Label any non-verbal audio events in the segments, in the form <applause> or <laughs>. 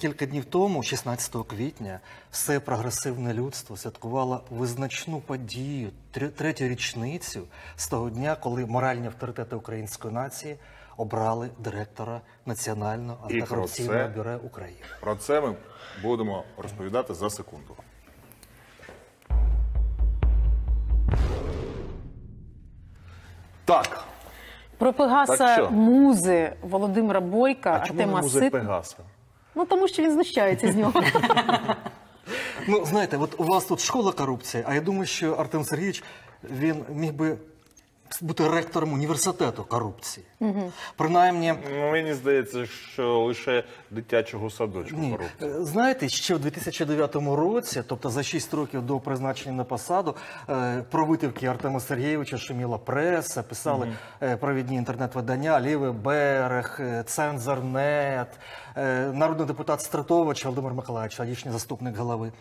Кілька днів тому, 16 квітня, все прогресивне людство святкувало визначну подію, третю річницю з того дня, коли моральні авторитети української нації обрали директора Національного антикорупційного бюро України. Про це ми будемо розповідати за секунду. Так, Про Пегаса Так музи Володимира Бойка, а чому Артема не музик Сит. Пегаса? Ну тому що він знущається з нього. Ну, знаєте, от у вас тут школа корупції, а я думаю, що Артем Сергійович він міг би бути ректором університету корупції. Принаймні, Ну, мені здається, що лише дитячого садочку Ні, корупція. Е, знаєте, ще в 2009 році, тобто за 6 років до призначення на посаду, е, про витівки Артема Сергійовича шуміла преса, писали е, провідні інтернет-видання, Лівий берег, Цензорнет, народний депутат Стратович Володимир Миколаївич, тодішній заступник голови.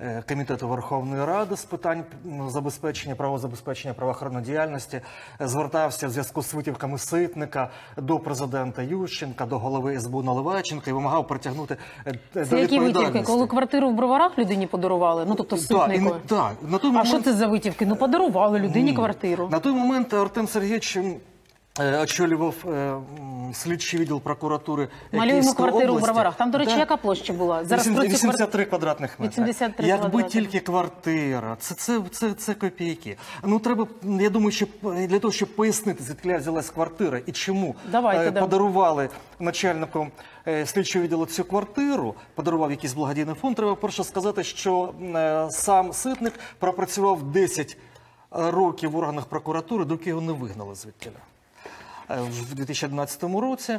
Е, Комітету Верховної Ради з питань забезпечення правозабезпечення правоохоронної діяльності е, звертався в зв'язку з витівками ситника до президента Ющенка, до голови СБУ Наливайченка і вимагав притягнути е, до Це які витівки? Коли квартиру в броварах людині подарували? Ну тобто Так, і так, на той А що це за витівки? Ну подарували людині Ні. квартиру. На той момент Артем Сергійович очолював е, слідчий відділ прокуратури Малюємо квартиру в області. броварах. Там, до речі, Да. яка площа була? Зараз Вісім- про 83 квадратних метри. 83 Якби тільки квартира, це, це, це, це копійки. Ну треба, я думаю, що для того, щоб пояснити, звідки взялась квартира і чому Давайте, е, да. подарували начальнику е, слідчого відділу цю квартиру, подарував якийсь благодійний фонд. Треба перше сказати, що е, сам ситник пропрацював 10 років в органах прокуратури, доки його не вигнали звідтіля е, в 2011 році.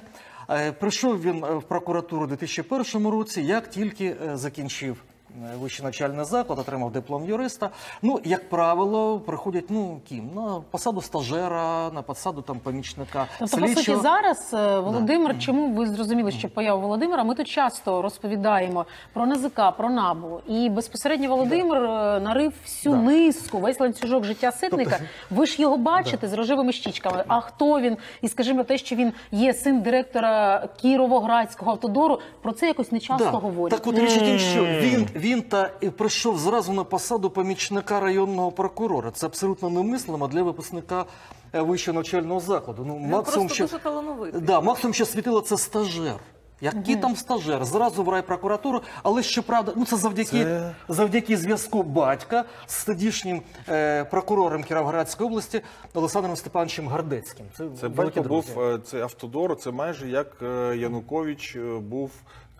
Е, Прийшов він е, в прокуратуру у 2001 році, як тільки е, закінчив е, вищий навчальний заклад, отримав диплом юриста. Ну, як правило, приходять ну ким на посаду стажера, на посаду там помічника Тобто, по суті, зараз е, Володимир, чому ви зрозуміли, що появу Володимира? Ми тут часто розповідаємо про НАЗК, про НАБУ. І безпосередньо Володимир е, нарив всю Да. низку, весь ланцюжок життя ситника. Ви ж його бачите з рожевими щічками. А хто він? І скажімо, те, що він є син директора Кіровоградського автодору, про це якось не часто Да. говорять. Так от річ що він, він та і прийшов зразу на посаду помічника районного прокурора. Це абсолютно немислимо для випускника е, вищого навчального закладу. Ну, максимум, просто що, дуже талановитий. Да, максимум, що світило, це стажер. Який там стажер? Зразу в райпрокуратуру, але щоправда, ну це завдяки, Це- завдяки зв'язку батька з тодішнім е, прокурором Кіровоградської області Олександром Степановичем Гардецьким. Це, Це батько друзі. був е, це автодор. Це майже як е, Янукович був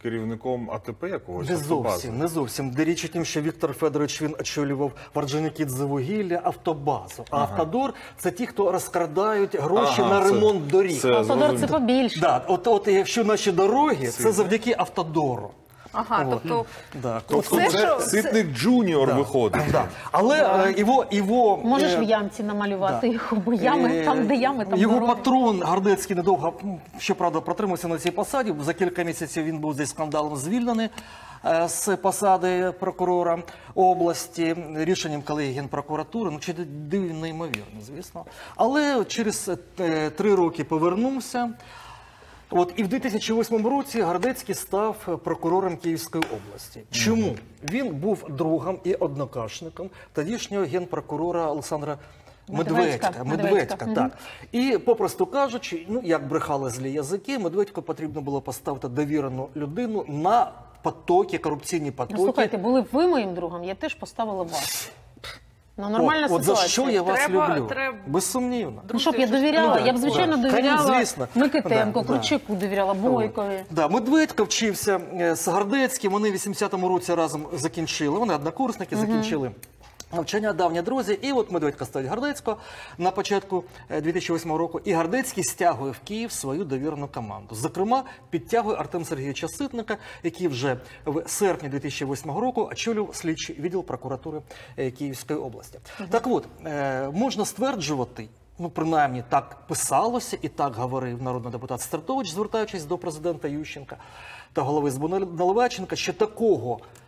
керівником АТП якогось Не зовсім, не зовсім. Де річ у тім, що Віктор Федорович він очолював Варджинікідзевугілля, автобазу. А автодор це ті, хто розкрадають гроші Ага, на це- ремонт доріг. це- Автодор це побільше. Да, от, от якщо наші дороги, це завдяки автодору. Ага, тобто Да. Тобто Це це, що- Ситник Джуніор виходить. Да. Але е, його, його Можеш е, в ямці намалювати да. їх, бо ями, Е, там, де ями, там Його дороги. патрон Гардецький недовго, м, щоправда, протримався на цій посаді. За кілька місяців він був зі скандалом звільнений е, з посади прокурора області рішенням колегії Генпрокуратури. Ну, чи дивно неймовірно, звісно. Але через е, три роки повернувся. От і в 2008 році Гардецький став прокурором Київської області. Чому він був другом і однокашником тодішнього генпрокурора Олександра Медведька. Медведька. Медведька, так. І попросту кажучи, ну як брехали злі язики, Медведьку потрібно було поставити довірену людину на потоки, корупційні потоки. Ну, слухайте, були б ви моїм другом, я теж поставила вас. Ну, нормальна от, от ситуація. за що я вас Треба- люблю? треба- Безсумнівно. Ну, щоб я довіряла, Ну, да, я б, звичайно, да. довіряла звісно. Микитенко, Да, да. Довіряла, Бойкові. Да, Медведько вчився е, з Гардецьким. Вони в 80-му році разом закінчили. Вони однокурсники закінчили. Навчання давні друзі, і от Медведько ставить Гардецького на початку е, 2008 року. І Гардецький стягує в Київ свою довірену команду. Зокрема, підтягує Артем Сергійовича Ситника, який вже в серпні 2008 року очолював слідчий відділ прокуратури е, Київської області. Так от е, можна стверджувати. Ну, принаймні, так писалося і так говорив народний депутат Стартович, звертаючись до президента Ющенка та голови СБУ Наливайченка, що такого е, е,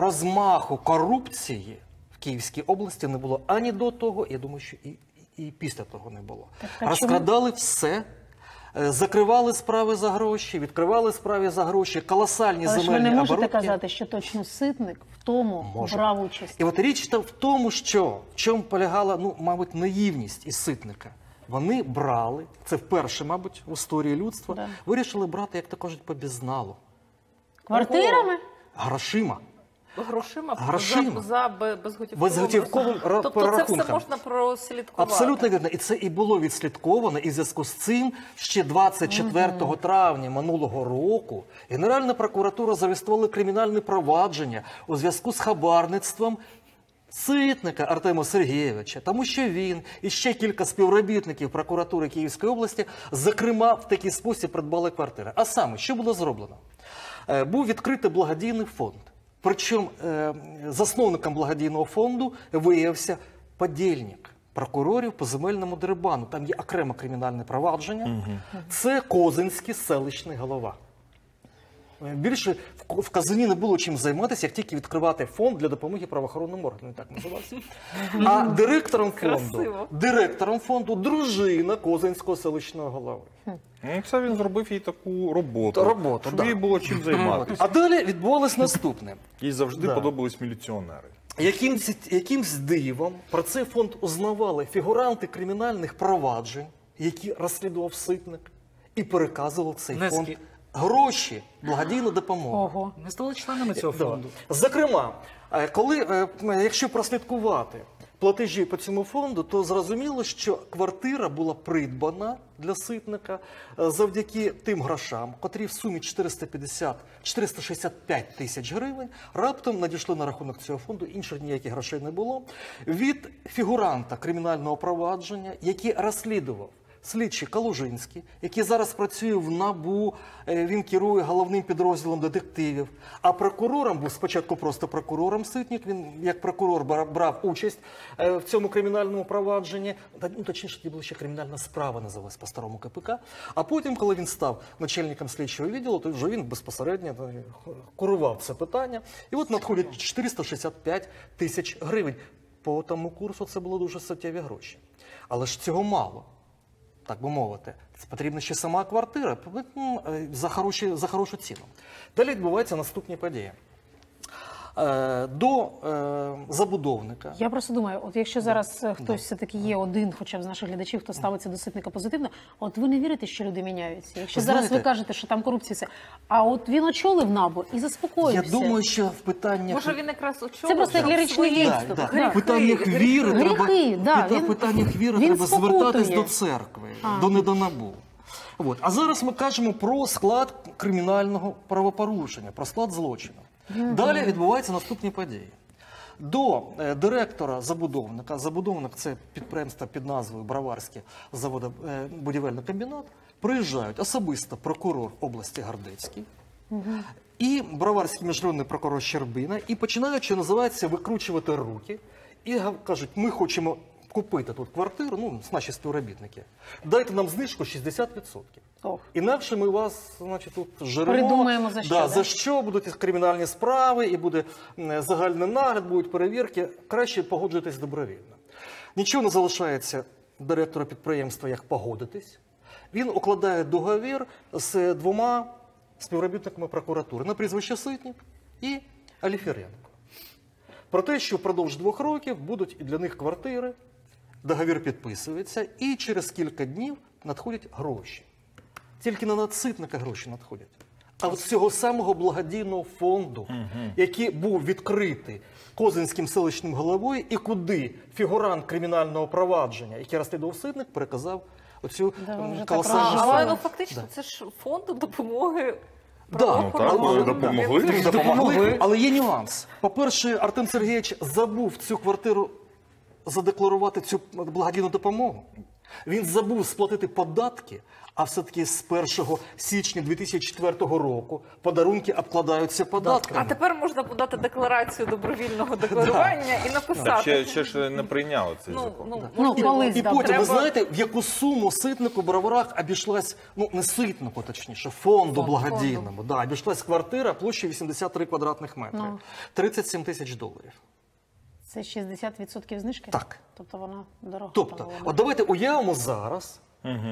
розмаху корупції в Київській області не було ані до того, я думаю, що і, і після того не було. чому? Розкрадали все. е, закривали справи за гроші, відкривали справи за гроші, колосальні Але ж ви земельні не можете оборудки. казати, що точно ситник в тому Може. брав участь. І от річ в тому, що в чому полягала, ну, мабуть, наївність із ситника. Вони брали, це вперше, мабуть, в історії людства, Да. вирішили брати, як то кажуть, по безналу, Квартирами? Грошима. Грошима, Грошима. за, за безготівковим Безготівковим Тобто це все можна прослідкувати. Абсолютно вірно. І це і було відслідковано. І в зв'язку з цим ще 24 травня минулого року Генеральна прокуратура зареєструвала кримінальне провадження у зв'язку з хабарництвом. Ситника Артема Сергійовича, тому що він і ще кілька співробітників прокуратури Київської області, зокрема, в такий спосіб придбали квартири. А саме, що було зроблено? Е, Був відкритий благодійний фонд. Причому е, засновником благодійного фонду виявився подільник прокурорів по земельному дерибану. Там є окреме кримінальне провадження. Це Козинський селищний голова. Е, Більше в Казані не було чим займатися, як тільки відкривати фонд для допомоги правоохоронним органам. Так називався. А директором фонду, директором фонду дружина Козинського селищного голови. Ну, це він зробив їй таку роботу, Роботу, щоб да. їй було чим займатися. А далі відбувалось наступне. Їй завжди Да. подобались міліціонери. Якимсь, якимсь дивом про цей фонд узнавали фігуранти кримінальних проваджень, які розслідував ситник, і переказував цей Внески. фонд гроші, благодійну допомогу. Ого. Ми стали членами цього фонду. Зокрема, е, коли, е, якщо прослідкувати платежі по цьому фонду, то зрозуміло, що квартира була придбана для ситника е, завдяки тим грошам, котрі в сумі 450 465 тисяч гривень раптом надійшли на рахунок цього фонду. Інших ніяких грошей не було. Від фігуранта кримінального провадження, який розслідував слідчий Калужинський, який зараз працює в НАБУ, е, він керує головним підрозділом детективів. А прокурором був спочатку просто прокурором Ситник. Він як прокурор брав участь е, в цьому кримінальному провадженні. Ну, точніше, тоді була ще кримінальна справа, називалась по старому КПК. А потім, коли він став начальником слідчого відділу, то вже він безпосередньо е, курував це питання. І от надходять 465 тисяч гривень. По тому курсу це було дуже суттєві гроші. Але ж цього мало так би мовити. Це потрібна ще сама квартира е, за, хороші, за хорошу ціну. Далі відбуваються наступні події. Е, До е, забудовника Я просто думаю, от якщо зараз е, хтось все-таки є один, хоча б з наших глядачів, хто ставиться до ситника позитивно, от ви не вірите, що люди міняються. Якщо зараз ви кажете, що там корупція, все, а от він очолив набу і заспокоївся. я думаю, що в питаннях Може він якраз очолив Це просто як ліричний відступ, Да, да. да. В питаннях віри гріхи. треба, да, в він- питаннях віри він треба звертатись до церкви, А. до недонабу. От. А зараз ми кажемо про склад кримінального правопорушення, про склад злочину. Далі відбуваються наступні події. До е, директора забудовника, забудовник це підприємство під назвою Браварське заводобудівельний комбінат, приїжджають особисто прокурор області Гардецький, і броварський міжнародний прокурор Щербина, і починають, що називається, викручувати руки, і кажуть, ми хочемо купити тут квартиру, ну, наші співробітники. Дайте нам знижку 60%. Ох. Інакше ми вас, значить, тут жеремо. Придумаємо, за що, Да, да? за що будуть кримінальні справи, і буде загальний нагляд, будуть перевірки. Краще погоджуйтесь добровільно. Нічого не залишається директора підприємства, як погодитись. Він укладає договір з двома співробітниками прокуратури на прізвище Ситник і Аліфіренко. Про те, що впродовж двох років будуть і для них квартири, договір підписується, і через кілька днів надходять гроші. Тільки на надситника гроші надходять. А от з цього самого благодійного фонду, який був відкритий Козинським селищним головою, і куди фігурант кримінального провадження, який розслідував ситник, переказав оцю Да, колосальну розжили. але ну фактично це ж фонд допомоги. Да. Ну так, допомогли. Допомогли, але є нюанс. По-перше, Артем Сергійович забув цю квартиру задекларувати цю благодійну допомогу. Він забув сплатити податки, а все-таки з 1 січня 2004 року подарунки обкладаються А тепер можна подати декларацію добровільного <laughs> декларування і написати. ще, ще ж не прийняли цей Ну, закон. ну, Ну, І потім, треба- ви знаєте, в яку суму ситнику Броварах обійшлась, ну не ситнику, точніше, фонду благодійному. Да, обійшлась квартира площею 83 квадратних метри. Ну. 37 тисяч доларів. Це 60% знижки? Так. Тобто вона дорога. Тобто, от давайте уявимо зараз,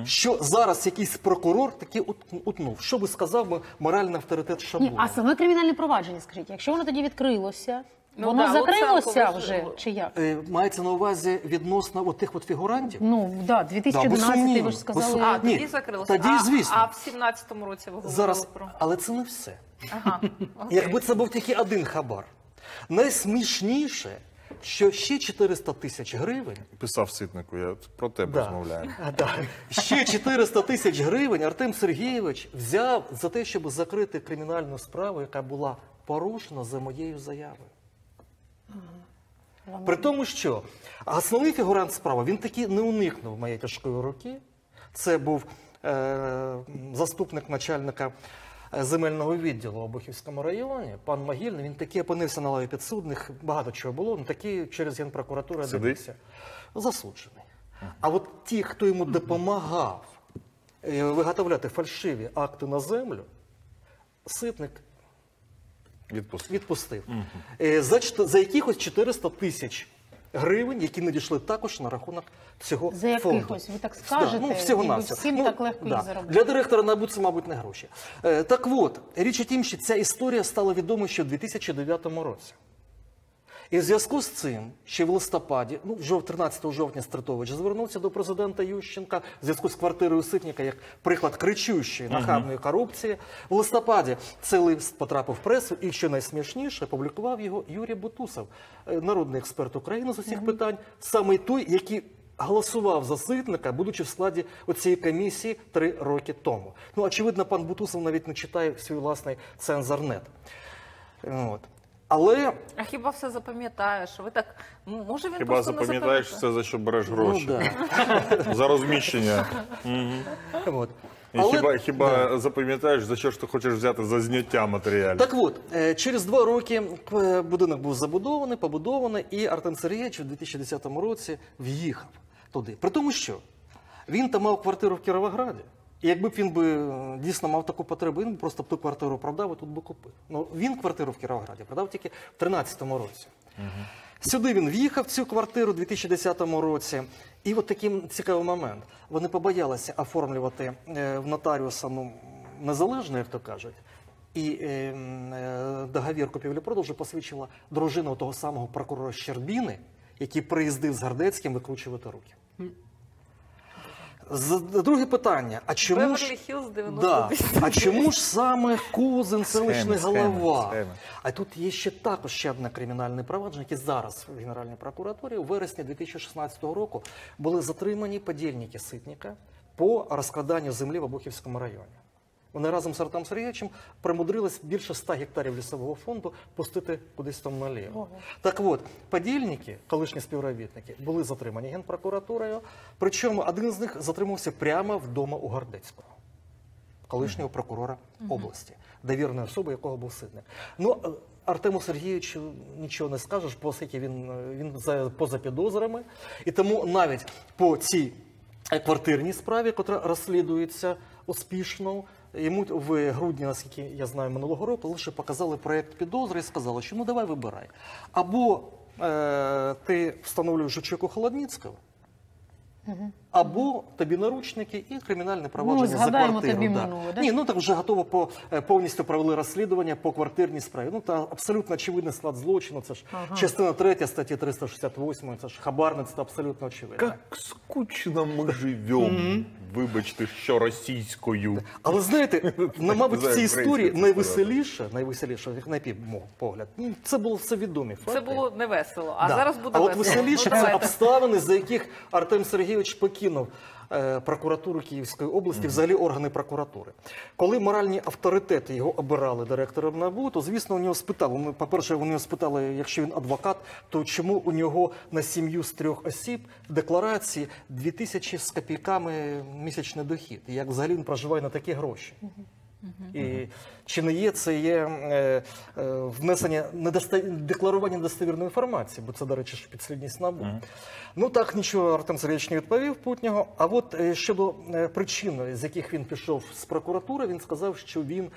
що зараз якийсь прокурор таки утнув. Що би сказав би моральний авторитет Ні, а саме кримінальне провадження, скажіть, якщо воно тоді відкрилося, Ну воно да, закрилося Луценко вже чи як? Е, Мається на увазі відносно от тих от фігурантів? Ну да, 2011 безсумнівно, ви ж сказали. безсумнівно. А, Ні, тоді закрилося. тоді, а, звісно. А в 17-му році ви говорили Зараз, про. але це не все. Ага. <laughs> Якби це був тільки один хабар. Найсмішніше, що ще 400 тисяч гривень Писав Ситнику, я про тебе Да. розмовляю. А, да. Ще 400 тисяч гривень Артем Сергійович взяв за те, щоб закрити кримінальну справу, яка була порушена за моєю заявою. При тому, що основний фігурант справи він таки не уникнув моєї тяжкої руки. Це був е, заступник начальника земельного відділу в Обухівському районі, пан Могильний. Він таки опинився на лаві підсудних. Багато чого було. Він таки через генпрокуратуру дивився. Засуджений. А от ті, хто йому допомагав е, виготовляти фальшиві акти на землю, ситник Відпустив. відпустив. Е, За, за якихось 400 тисяч гривень, які надійшли також на рахунок цього За фонду. якихось, ви так скажете, ну, всього і всім так легко їх заробити. Для директора НАБУ це, мабуть, не гроші. Е, Так от, річ у тім, що ця історія стала відома ще в 2009 році. І в зв'язку з цим, ще в листопаді, ну, жов- 13 жовтня Стритович звернувся до президента Ющенка в зв'язку з квартирою Ситніка як приклад кричущої нахабної корупції. В листопаді цей лист потрапив в пресу, і що найсмішніше, публікував його Юрій Бутусов, е, народний експерт України з усіх питань, саме той, який голосував за Ситника, будучи в складі цієї комісії три роки тому. Ну, очевидно, пан Бутусов навіть не читає свій власний цензорнет. От. Але А хіба все запам'ятаєш? Ви так ну, може він Хіба запам'ятаєш запам'ятає? все, за що береш ну, гроші? да. <laughs> За розміщення. От. І Але- хіба хіба запам'ятаєш, за що ж ти хочеш взяти за зняття матеріалів? Так от, е, через два роки е, будинок був забудований, побудований, і Артем Сергійович у 2010 році в'їхав туди. При тому, що він там мав квартиру в Кіровограді. І якби б він би е, дійсно мав таку потребу, він просто б ту квартиру продав і тут би купив. Ну він квартиру в Кіровограді продав тільки в 2013 році. Сюди він в'їхав в цю квартиру у 2010 році. І от такий цікавий момент. Вони побоялися оформлювати е, в нотаріуса ну, незалежно, як то кажуть. І е, е, договір купівлі-продажу посвідчила дружина того самого прокурора Щербіни, який приїздив з Гардецьким викручувати руки. Друге питання. А чому ж, да, а чому ж саме Козин, селищний Схеми, голова? Схема. А тут є ще також ще одне кримінальне провадження, яке зараз в Генеральній прокуратурі у вересні 2016 року були затримані подільники Ситника по розкладанню землі в Обухівському районі. Вони разом з Артем Сергійовичем примудрились більше 100 гектарів лісового фонду пустити кудись там наліво. Так от, подільники, колишні співробітники, були затримані генпрокуратурою, причому один з них затримався прямо вдома у Гардецького колишнього прокурора області, довірної особи, якого був ситник. Ну, е, Артему Сергійовичу нічого не скажеш, оскільки він, е, він за, поза підозрами. І тому навіть по цій квартирній справі, яка розслідується успішно, йому в грудні, наскільки я знаю, минулого року лише показали проєкт підозри і сказали, що ну давай вибирай. Або е, ти встановлюєш очеку у Холодніцького, або тобі наручники і кримінальне провадження за Ну, згадаємо квартиру. тобі да. минуле, да? Ні, ну так вже готово по е, повністю провели розслідування по квартирній справі. Ну та абсолютно очевидний склад злочину. Це ж частина 3 статті 368, Це ж хабарництво абсолютно очевидно. Як скучно ми живемо. Вибачте, що російською. Але знаєте, <laughs> ну, мабуть, в цій історії найвеселіше, найвеселіше, як на пів погляд, ну, це було все відомі факти. Це було невесело, а Да. зараз буде а от веселіше Ну, це обставини, за яких Артем Сергійович покинув е, прокуратуру Київської області, взагалі органи прокуратури. Коли моральні авторитети його обирали директором НАБУ, то звісно у нього спитали. По-перше, у нього спитали, якщо він адвокат, то чому у нього на сім'ю з трьох осіб в декларації 2000 з копійками місячний дохід? Як взагалі він проживає на такі гроші? І чи не є це є е, е, внесення недоста... декларування недостовірної інформації, бо це, до речі, ж підслідність НАБУ. Ну так нічого Артем Сергійович не відповів Путнього. А от е, щодо причин, з яких він пішов з прокуратури, він сказав, що він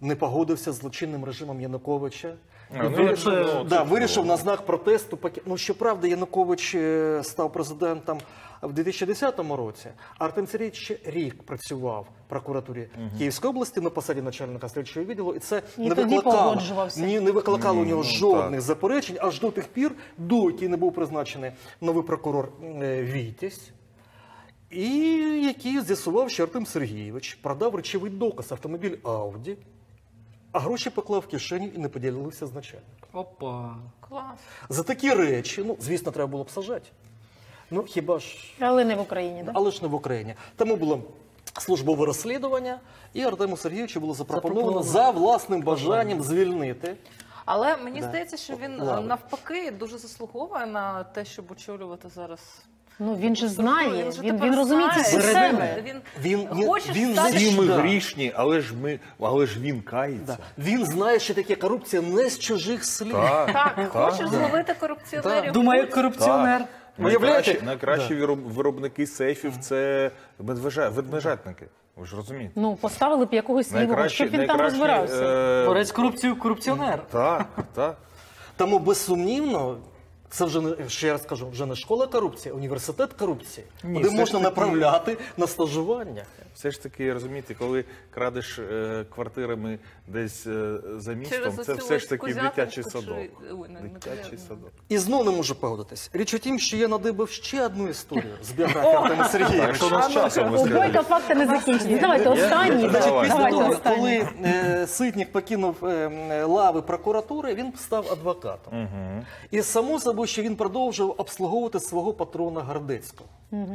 не погодився з злочинним режимом Януковича. І ну, вирішив, це- да, це вирішив було. на знак протесту. Ну, щоправда, Янукович став президентом в 2010 році, Артем Сергійович ще рік працював в прокуратурі Київської області на посаді начальника слідчого відділу, і це І не викликало, ні, не викликало у нього ну, жодних заперечень, аж до тих пір, доки не був призначений новий прокурор е, Вітязь. І який з'ясував, що Артем Сергійович продав речовий доказ автомобіль Ауді, а гроші поклав в кишеню і не поділився з начальником. Опа. Клас. За такі речі, ну, звісно, треба було б сажати. Ну, хіба ж, Але не в Україні, так? але ж не в Україні. Тому було службове розслідування, і Артему Сергійовичу було запропоновано за власним бажанням звільнити. Але мені Да. здається, що він е, навпаки дуже заслуговує на те, щоб очолювати зараз. Ну він же знає, він, тепер він розуміє. Він, Він- він- хоче він стати... Всі ми грішні, але ж ми, але ж він кається. Да. Він знає, що таке корупція не з чужих слів. Так, Так, хоче зловити корупціонерів. Думає, корупціонер. Найкращі, найкращі да. виробники сейфів це медвежа- ведмежатники. Ви ж розумієте? Ну поставили б якогось лівого, щоб він там розбирався. е, Борець корупцію, корупціонер. Так, так. Тому безсумнівно, це вже не ще раз кажу, вже не школа корупції, а університет корупції, Ні, куди можна направляти на стажування. Все ж таки, розумієте, коли крадеш е, квартирами десь е, за містом, Через це оцю все ж таки дитячий чи- садок. Ой, не- не Дитячий Козятинську. садок. І знов не можу погодитись. Річ у тім, що я надибав ще одну історію з біографії Артема Так, Сергійовича. що у нас часом ви факти не закінчені. Давайте останній. Значить, після того, останній. коли е, Ситник покинув е, м, лави прокуратури, він став адвокатом. Мгм. І само собою, що він продовжував обслуговувати свого патрона Гардецького.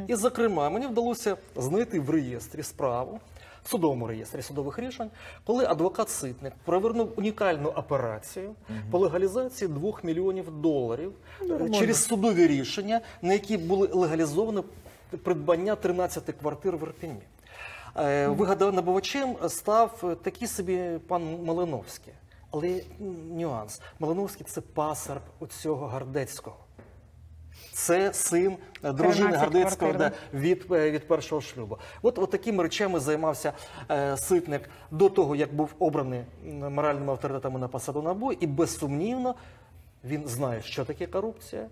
І, зокрема, мені вдалося знайти в реєстрі справу, в судовому реєстрі судових рішень, коли адвокат Ситник провернув унікальну операцію по легалізації 2 мільйонів доларів е, через судові рішення, на які були легалізовані придбання 13 квартир в Ірпіні. Е, Вигадонабувачем став е, такий собі пан Малиновський. Але нюанс. Малиновський це пасар оцього Гардецького. Це син е, дружини 13 Гардецького квартир, да, від, е, від першого шлюбу. От, от такими речами займався е, Ситник до того, як був обраний моральними авторитетами на посаду НАБУ, і безсумнівно він знає, що таке корупція,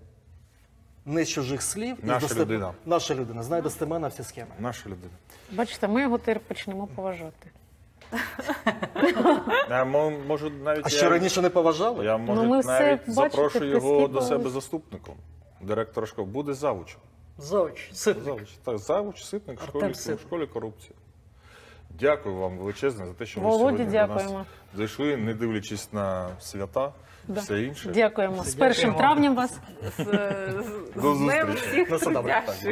не з чужих слів. і Наша достеп- людина. Наша людина знає достеменно всі схеми. Наша людина. Бачите, ми його тепер почнемо поважати. Я можу навіть А що раніше не поважали? я може Ну, ми навіть бачите, запрошу його до себе заступником. Директора школи буде завучем. Завуч, Ситник. Завуч, так, завуч, ситник в школі, Ситник. в школі корупції. Дякую вам величезне за те, що ви Володі, сьогодні до нас зайшли, не дивлячись на свята, Да. все інше. Дякуємо. З першим травнем вас. З, з, До з трудящих.